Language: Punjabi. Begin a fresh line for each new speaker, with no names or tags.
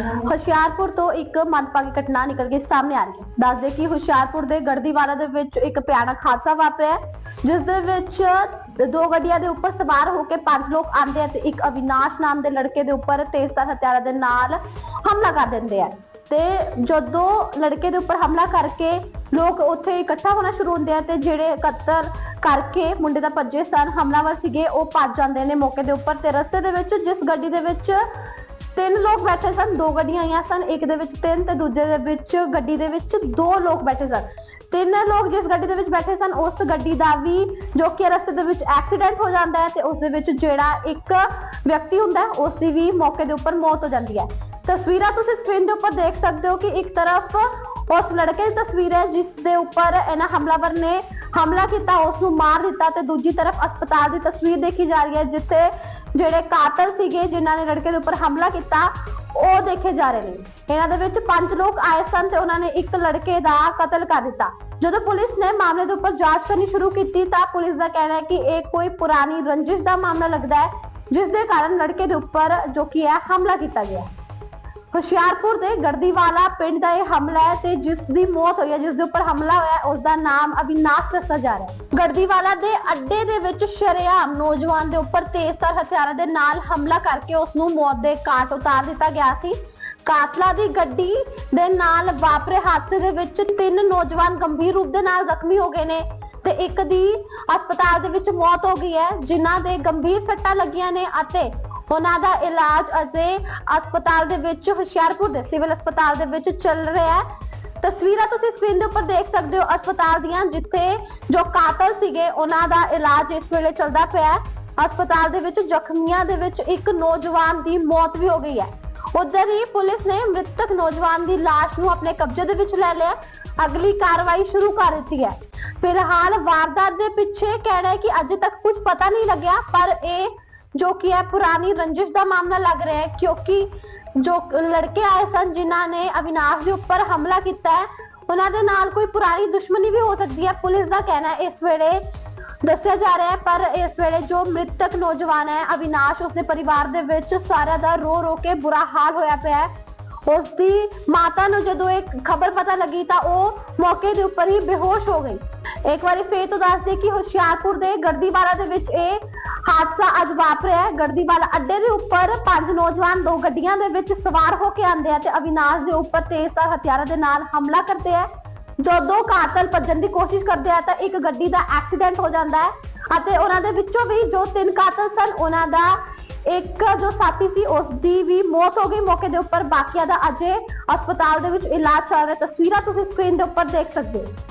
ਹੁਸ਼ਿਆਰਪੁਰ ਤੋਂ ਇੱਕ ਮੰਦਭਾਗੀ ਘਟਨਾ ਨਿਕਲ ਕੇ ਸਾਹਮਣੇ ਆ ਰਹੀ ਹੈ। ਦੱਸਦੇ ਕਿ ਹੁਸ਼ਿਆਰਪੁਰ ਦੇ ਗੜਦੀਵਾਲਾ ਦੇ ਵਿੱਚ ਇੱਕ ਭਿਆਨਕ ਹਾਦਸਾ ਵਾਪਰਿਆ ਜਿਸ ਦੇ ਵਿੱਚ ਦੋ ਗੱਡੀਆਂ ਦੇ ਉੱਪਰ ਸਵਾਰ ਹੋ ਕੇ ਪੰਜ ਲੋਕ ਆਂਦੇ ਤੇ ਇੱਕ ਅਵਿਨਾਸ਼ ਨਾਮ ਦੇ ਲੜਕੇ ਦੇ ਉੱਪਰ ਤੇਜ਼ਧਾਰ ਹਥਿਆਰਾਂ ਦੇ ਨਾਲ ਹਮਲਾ ਕਰ ਦਿੰਦੇ ਆ। ਤੇ ਜਦੋਂ ਲੜਕੇ ਦੇ ਉੱਪਰ ਹਮਲਾ ਕਰਕੇ ਲੋਕ ਉੱਥੇ ਇਕੱਠਾ ਹੋਣਾ ਸ਼ੁਰੂ ਹੁੰਦੇ ਆ ਤੇ ਜਿਹੜੇ ਕਤਲ ਕਰਕੇ ਮੁੰਡੇ ਦਾ ਭੱਜੇ ਸਨ, ਹਮਲਾਵਰ ਸੀਗੇ, ਉਹ ਭੱਜ ਜਾਂਦੇ ਨੇ ਮੌਕੇ ਦੇ ਉੱਪਰ ਤੇ ਰਸਤੇ ਦੇ ਵਿੱਚ, ਜਿਸ ਗੱਡੀ ਦੇ ਵਿੱਚ ਤਿੰਨ ਲੋਕ ਬੈਠੇ ਸਨ, ਦੋ ਗੱਡੀਆਂ ਆਈਆਂ ਸਨ, ਇੱਕ ਦੇ ਵਿੱਚ ਤਿੰਨ ਤੇ ਦੂਜੇ ਦੇ ਵਿੱਚ ਗੱਡੀ ਦੇ ਵਿੱਚ ਦੋ ਲੋਕ ਬੈਠੇ ਸਨ। ਤਿੰਨ ਲੋਕ ਜਿਸ ਗੱਡੀ ਦੇ ਵਿੱਚ ਬੈਠੇ ਸਨ, ਉਸ ਗੱਡੀ ਦਾ ਵੀ ਜੋ ਕਿ ਰਸਤੇ ਦੇ ਵਿੱਚ ਐਕਸੀਡੈਂਟ ਹੋ ਜਾਂਦਾ ਹੈ ਤੇ ਉਸ ਦੇ ਵਿੱਚ ਜਿਹੜਾ ਇੱਕ ਵਿਅਕਤੀ ਹੁੰਦਾ ਹੈ, ਉਸ ਦੀ ਵੀ ਮੌਕੇ ਦੇ ਉੱਪਰ ਮੌਤ ਹੋ ਜਾਂਦੀ ਹੈ। ਤਸਵੀਰਾਂ ਤੁਸੀਂ ਸਕਰੀਨ ਦੇ ਉੱਪਰ ਦੇਖ ਸਕਦੇ ਹੋ ਕਿ ਇੱਕ ਤਰਫ ਉਸ ਲੜਕੇ ਦੀ ਤਸਵੀਰ ਹੈ, ਜਿਸ ਦੇ ਉੱਪਰ ਇਹਨਾਂ ਹਮਲਾਵਰ ਨੇ ਹਮਲਾ ਕੀਤਾ, ਉਸ ਨੂੰ ਮਾਰ ਦਿੱਤਾ ਤੇ ਦੂਜੀ ਤਰਫ ਹਸਪਤਾਲ ਦੀ ਤਸਵੀਰ ਦੇਖੀ ਜਾ ਰਹੀ ਹੈ, ਜਿੱਥੇ ਜਿਹੜੇ ਕਾਤਲ ਸੀਗੇ, ਜਿਨ੍ਹਾਂ ਨੇ ਲੜਕੇ ਦੇ ਉੱਪਰ ਹਮਲਾ ਕੀਤਾ, ਉਹ ਦੇਖੇ ਜਾ ਰਹੇ ਨੇ। ਇਹਨਾਂ ਦੇ ਵਿੱਚ ਪੰਜ ਲੋਕ ਆਏ ਸਨ ਤੇ ਉਹਨਾਂ ਨੇ ਇੱਕ ਲੜਕੇ ਦਾ ਕਤਲ ਕਰ ਦਿੱਤਾ। ਜਦੋਂ ਪੁਲਿਸ ਨੇ ਮਾਮਲੇ ਦੇ ਉੱਪਰ ਜਾਂਚ ਕਰਨੀ ਸ਼ੁਰੂ ਕੀਤੀ, ਤਾਂ ਪੁਲਿਸ ਦਾ ਕਹਿਣਾ ਹੈ ਕਿ ਇਹ ਕੋਈ ਪੁਰਾਣੀ ਰੰਜਿਸ਼ ਦਾ ਮਾਮਲਾ ਲੱਗਦਾ ਹੈ, ਜਿਸ ਦੇ ਕਾਰਨ ਲੜਕੇ ਦੇ ਉੱਪਰ ਜੋ ਕਿ ਹੈ, ਹਮਲਾ ਕੀਤਾ ਗਿਆ। ਹੁਸ਼ਿਆਰਪੁਰ ਦੇ ਗੜਦੀਵਾਲਾ ਪਿੰਡ ਦਾ ਇਹ ਹਮਲਾ ਹੈ ਤੇ ਜਿਸ ਦੀ ਮੌਤ ਹੋਈ ਹੈ, ਜਿਸ ਦੇ ਉੱਪਰ ਹਮਲਾ ਹੋਇਆ ਉਸ ਦਾ ਨਾਮ ਅਵਿਨਾਸ਼ ਦੱਸਿਆ ਜਾ ਰਿਹਾ ਹੈ। ਗੜਦੀਵਾਲਾ ਦੇ ਅੱਡੇ ਦੇ ਵਿੱਚ ਸ਼ਰੇਆਮ ਨੌਜਵਾਨ ਦੇ ਉੱਪਰ ਤੇਜ਼ਧਾਰ ਹਥਿਆਰਾਂ ਦੇ ਨਾਲ ਹਮਲਾ ਕਰਕੇ ਉਸ ਨੂੰ ਮੌਤ ਦੇ ਘਾਟ ਉਤਾਰ ਦਿੱਤਾ ਗਿਆ ਸੀ। ਕਾਤਲਾ ਦੀ ਗੱਡੀ ਦੇ ਨਾਲ ਵਾਪਰੇ ਹਾਦਸੇ ਦੇ ਵਿੱਚ ਤਿੰਨ ਨੌਜਵਾਨ ਗੰਭੀਰ ਰੂਪ ਦੇ ਨਾਲ ਜ਼ਖਮੀ ਹੋ ਗਏ ਨੇ ਤੇ ਇੱਕ ਦੀ ਹਸਪਤਾਲ ਦੇ ਵਿੱਚ ਮੌਤ ਹੋ ਗਈ ਹੈ, ਜਿਨ੍ਹਾਂ ਦੇ ਗੰਭੀਰ ਸੱਟਾਂ ਲੱਗੀਆਂ ਨੇ ਅਤੇ ਉਹਨਾਂ ਦਾ ਇਲਾਜ ਅਜੇ ਹਸਪਤਾਲ ਦੇ ਵਿੱਚ ਹੁਸ਼ਿਆਰਪੁਰ ਦੇ ਸਿਵਲ ਹਸਪਤਾਲ ਦੇ ਵਿੱਚ ਚੱਲ ਰਿਹਾ ਹੈ। ਤਸਵੀਰਾਂ ਤੁਸੀਂ ਸਕਰੀਨ ਦੇ ਉੱਪਰ ਦੇਖ ਸਕਦੇ ਹੋ ਹਸਪਤਾਲ ਦੀਆਂ, ਜਿੱਥੇ ਜੋ ਕਾਤਲ ਸੀਗੇ, ਉਹਨਾਂ ਦਾ ਇਲਾਜ ਇਸ ਵੇਲੇ ਚੱਲਦਾ ਪਿਆ ਹੈ। ਹਸਪਤਾਲ ਦੇ ਵਿੱਚ ਜ਼ਖਮੀਆਂ ਦੇ ਵਿੱਚ ਇੱਕ ਨੌਜਵਾਨ ਦੀ ਮੌਤ ਵੀ ਹੋ ਗਈ ਹੈ। ਉਧਰ ਹੀ ਪੁਲਿਸ ਨੇ ਮ੍ਰਿਤਕ ਨੌਜਵਾਨ ਦੀ ਲਾਸ਼ ਨੂੰ ਆਪਣੇ ਕਬਜ਼ੇ ਦੇ ਵਿੱਚ ਲੈ ਲਿਆ। ਅਗਲੀ ਕਾਰਵਾਈ ਸ਼ੁਰੂ ਕਰ ਦਿੱਤੀ ਹੈ। ਫਿਲਹਾਲ ਵਾਰਦਾਤ ਦੇ ਪਿੱਛੇ ਕਹਿਣਾ ਹੈ ਕਿ ਅਜੇ ਤੱਕ ਕੁਝ ਪਤਾ ਨਹੀਂ ਲੱਗਿਆ, ਪਰ ਇਹ ਜੋ ਕਿ ਹੈ ਪੁਰਾਣੀ ਰੰਜਿਸ਼ ਦਾ ਮਾਮਲਾ ਲੱਗ ਰਿਹਾ ਹੈ, ਕਿਉਂਕਿ ਜੋ ਲੜਕੇ ਆਏ ਸਨ ਜਿਨ੍ਹਾਂ ਨੇ ਅਵਿਨਾਸ਼ ਦੇ ਉੱਪਰ ਹਮਲਾ ਕੀਤਾ ਹੈ, ਉਹਨਾਂ ਦੇ ਨਾਲ ਕੋਈ ਪੁਰਾਣੀ ਦੁਸ਼ਮਣੀ ਵੀ ਹੋ ਸਕਦੀ ਹੈ, ਪੁਲਿਸ ਦਾ ਕਹਿਣਾ ਹੈ, ਇਸ ਵੇਲੇ ਦੱਸਿਆ ਜਾ ਰਿਹਾ ਹੈ, ਪਰ ਇਸ ਵੇਲੇ ਜੋ ਮ੍ਰਿਤਕ ਨੌਜਵਾਨ ਹੈ, ਅਵਿਨਾਸ਼ ਉਸਦੇ ਪਰਿਵਾਰ ਦੇ ਵਿੱਚ ਸਾਰਿਆਂ ਦਾ ਰੋ ਰੋ ਕੇ ਬੁਰਾ ਹਾਲ ਹੋਇਆ ਪਿਆ ਹੈ। ਉਸ ਦੀ ਮਾਤਾ ਨੂੰ ਜਦੋਂ ਇਹ ਖਬਰ ਪਤਾ ਲੱਗੀ ਤਾਂ ਉਹ ਮੌਕੇ ਦੇ ਉੱਪਰ ਹੀ ਬੇਹੋਸ਼ ਹੋ ਗਈ। ਇੱਕ ਵਾਰੀ ਫੇਰ ਤੋਂ ਦੱਸਦੇ ਕਿ ਹੁਸ਼ਿਆਰਪੁਰ ਦੇ ਗੜਦੀਵਾਲਾ ਦੇ ਵਿੱਚ ਇਹ ਹਾਦਸਾ ਅੱਜ ਵਾਪਰਿਆ ਹੈ। ਗੜਦੀਵਾਲਾ ਅੱਡੇ ਦੇ ਉੱਪਰ ਪੰਜ ਨੌਜਵਾਨ ਦੋ ਗੱਡੀਆਂ ਦੇ ਵਿੱਚ ਸਵਾਰ ਹੋ ਕੇ ਆਉਂਦੇ ਆ ਤੇ ਅਵਿਨਾਸ਼ ਦੇ ਉੱਪਰ ਤੇਜ਼ਧਾਰ ਹਥਿਆਰਾਂ ਦੇ ਨਾਲ ਹਮਲਾ ਕਰਦੇ ਆ। ਜਦੋਂ ਕਾਤਲ ਭੱਜਣ ਦੀ ਕੋਸ਼ਿਸ਼ ਕਰਦੇ ਆ ਤਾਂ ਇੱਕ ਗੱਡੀ ਦਾ ਐਕਸੀਡੈਂਟ ਹੋ ਜਾਂਦਾ ਹੈ ਅਤੇ ਉਹਨਾਂ ਦੇ ਵਿੱਚੋਂ ਵੀ ਜੋ ਤਿੰਨ ਕਾਤਲ ਸਨ, ਉਹਨਾਂ ਦਾ ਇੱਕ ਜੋ ਸਾਥੀ ਸੀ, ਉਸ ਦੀ ਵੀ ਮੌਤ ਹੋ ਗਈ। ਮੌਕੇ ਦੇ ਉੱਪਰ ਬਾਕੀਆਂ ਦਾ ਅਜੇ ਹਸਪਤਾਲ ਦੇ ਵਿੱਚ ਇਲਾਜ ਚੱਲ ਰਿਹਾ ਤਸਵੀਰਾਂ ਤੁਸੀਂ ਸਕਰੀਨ ਦੇ ਉੱਪਰ ਦੇਖ ਸਕਦੇ ਹੋ।